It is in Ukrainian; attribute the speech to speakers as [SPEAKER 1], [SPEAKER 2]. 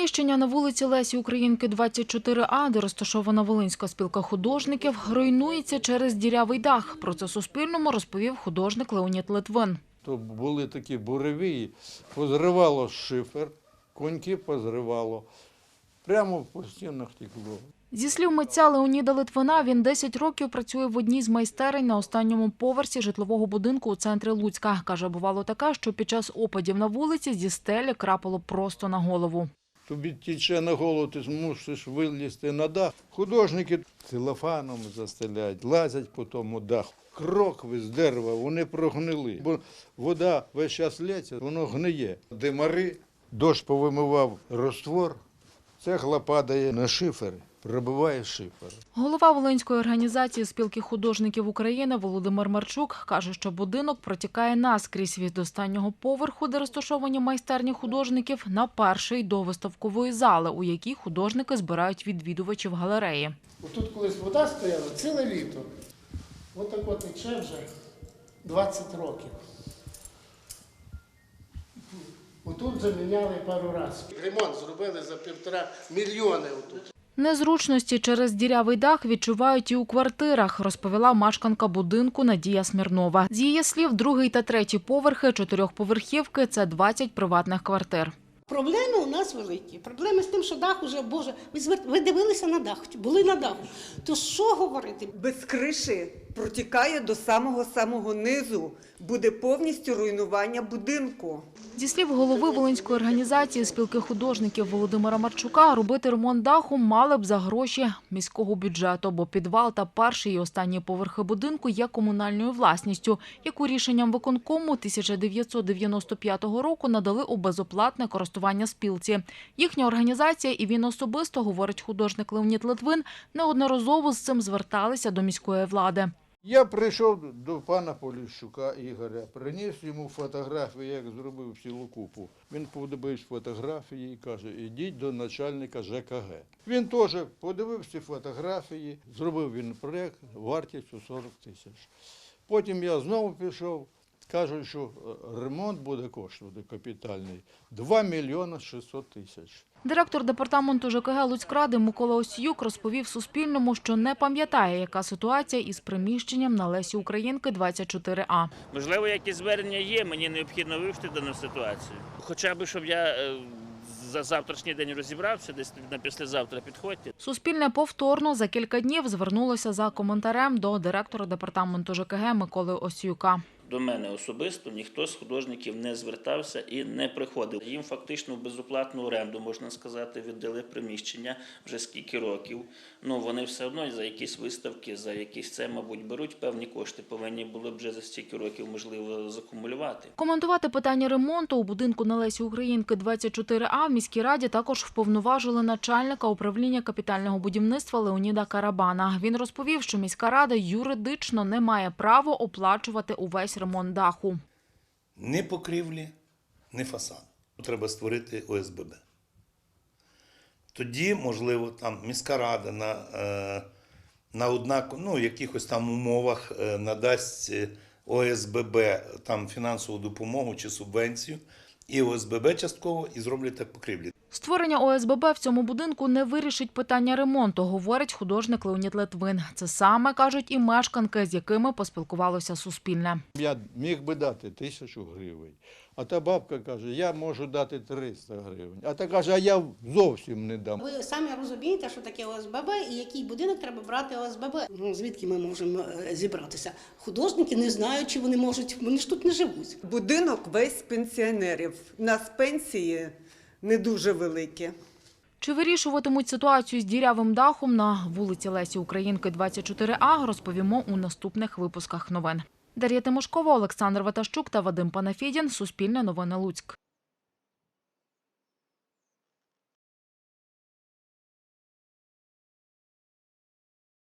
[SPEAKER 1] Приміщення на вулиці Лесі Українки 24А, де розташована Волинська спілка художників, руйнується через дірявий дах. Про це Суспільному розповів художник Леонід Литвин.
[SPEAKER 2] То були такі буревії, позривало шифер, коньки позривало. Прямо по стінах текло.
[SPEAKER 1] Зі слів митця Леоніда Литвина, він 10 років працює в одній з майстерень на останньому поверсі житлового будинку у центрі Луцька. Каже, бувало таке, що під час опадів на вулиці зі стелі крапало просто на голову.
[SPEAKER 2] Тобі тіче на голову, ти мусиш вилізти на дах. Художники целофаном застеляють, лазять по тому даху. Крокви з дерева, вони прогнили. Бо вода весь час лється, воно гниє. Димари, дощ повимивав роствор, цегла падає на шифер, пробиває шифер.
[SPEAKER 1] Голова Волинської організації спілки художників України Володимир Марчук каже, що будинок протікає наскрізь від останнього поверху, де розташовані майстерні художників, на перший до виставкової зали, у якій художники збирають відвідувачів галереї.
[SPEAKER 3] Тут колись вода стояла ціле літо. Отак от тече вже 20 років. Отут заміняли пару разів. Ремонт зробили за півтора мільйони отут.
[SPEAKER 1] Незручності через дірявий дах відчувають і у квартирах, розповіла мешканка будинку Надія Смірнова. З її слів, другий та третій поверхи чотирьохповерхівки – це 20 приватних квартир.
[SPEAKER 4] Проблеми у нас великі. Проблеми з тим, що дах уже, Боже, ви, дивилися на дах, були на даху. То що говорити?
[SPEAKER 5] без криші протікає до самого самого низу. Буде повністю руйнування будинку.
[SPEAKER 1] Зі слів голови Волинської організації спілки художників Володимира Марчука, робити ремонт даху мали б за гроші міського бюджету, бо підвал та перший і останні поверхи будинку є комунальною власністю, яку рішенням виконкому 1995 року надали у безоплатне користування спілці. Їхня організація і він особисто, говорить художник Леонід Литвин, неодноразово з цим зверталися до міської влади.
[SPEAKER 2] Я прийшов до пана Поліщука Ігоря, приніс йому фотографії, як зробив цілу купу. Він подивився фотографії і каже, ідіть до начальника ЖКГ. Він теж подивився фотографії, зробив він проєкт вартістю 40 тисяч. Потім я знову пішов, кажуть, що е, ремонт буде коштувати капітальний 2 мільйони 600 тисяч.
[SPEAKER 1] Директор департаменту ЖКГ Луцькради Микола Осіюк розповів Суспільному, що не пам'ятає, яка ситуація із приміщенням на Лесі Українки 24А.
[SPEAKER 6] Можливо, якісь звернення є, мені необхідно вивчити дану ситуацію. Хоча б, щоб я е, за завтрашній день розібрався, десь на післязавтра підходьте.
[SPEAKER 1] Суспільне повторно за кілька днів звернулося за коментарем до директора департаменту ЖКГ Миколи Осіюка.
[SPEAKER 6] До мене особисто ніхто з художників не звертався і не приходив. Їм фактично безоплатну оренду, можна сказати, віддали приміщення вже скільки років. Ну вони все одно за якісь виставки, за якісь це, мабуть, беруть певні кошти. Повинні були б вже за стільки років можливо закумулювати.
[SPEAKER 1] Коментувати питання ремонту у будинку на Лесі Українки 24А в міській раді також вповноважили начальника управління капітального будівництва Леоніда Карабана. Він розповів, що міська рада юридично не має права оплачувати увесь ремонт даху.
[SPEAKER 7] ні покрівлі, ні фасаду. Треба створити ОСББ. Тоді, можливо, там міська рада на, е, на однак, ну, якихось там умовах е, надасть е, ОСББ там фінансову допомогу чи субвенцію, і ОСББ частково і зроблять так покрівлі.
[SPEAKER 1] Створення ОСББ в цьому будинку не вирішить питання ремонту, говорить художник Леонід Литвин. Це саме кажуть і мешканки, з якими поспілкувалося Суспільне.
[SPEAKER 2] Я міг би дати тисячу гривень. А та бабка каже, я можу дати 300 гривень. А та каже, а я зовсім не дам.
[SPEAKER 4] Ви самі розумієте, що таке ОСББ і який будинок треба брати ОСББ. Ну, звідки ми можемо е, зібратися? Художники не знають, чи вони можуть, вони ж тут не живуть.
[SPEAKER 5] Будинок весь пенсіонерів. У нас пенсії не дуже великі.
[SPEAKER 1] Чи вирішуватимуть ситуацію з дірявим дахом на вулиці Лесі Українки 24А, розповімо у наступних випусках новин. Дар'я Тимошкова, Олександр Ватащук та Вадим Панафідін. Суспільне новини Луцьк.